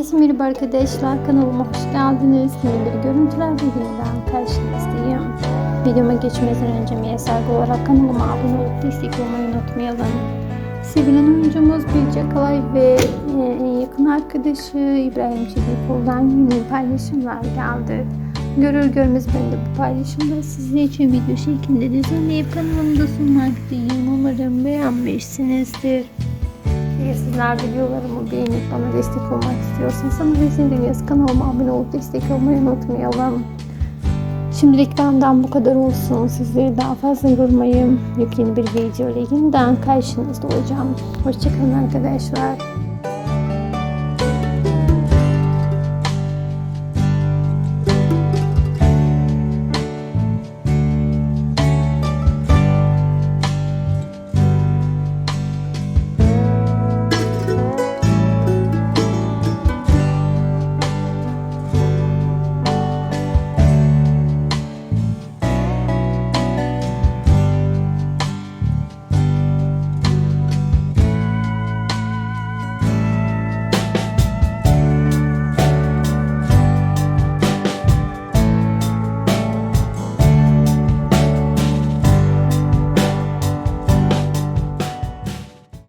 Herkese merhaba arkadaşlar. Kanalıma hoş geldiniz. Yeni bir görüntüler videodan karşınızdayım. Videoma geçmeden önce MSR olarak kanalıma abone olup destek olmayı unutmayalım. Sevilen oyuncumuz Bilge Kalay ve e, en yakın arkadaşı İbrahim Çelikkol'dan yeni paylaşımlar geldi. Görür görmez ben de bu paylaşımda sizler için video şeklinde düzenleyip kanalımda sunmaktayım. Umarım beğenmişsinizdir. Sizler videolarımı beğenip bana destek olmak istiyorsanız ama izlediğiniz kanalıma abone olup destek olmayı unutmayalım. Şimdilik benden bu kadar olsun. Sizleri daha fazla yormayayım. Yepyeni bir video ile yeniden karşınızda olacağım. Hoşçakalın arkadaşlar.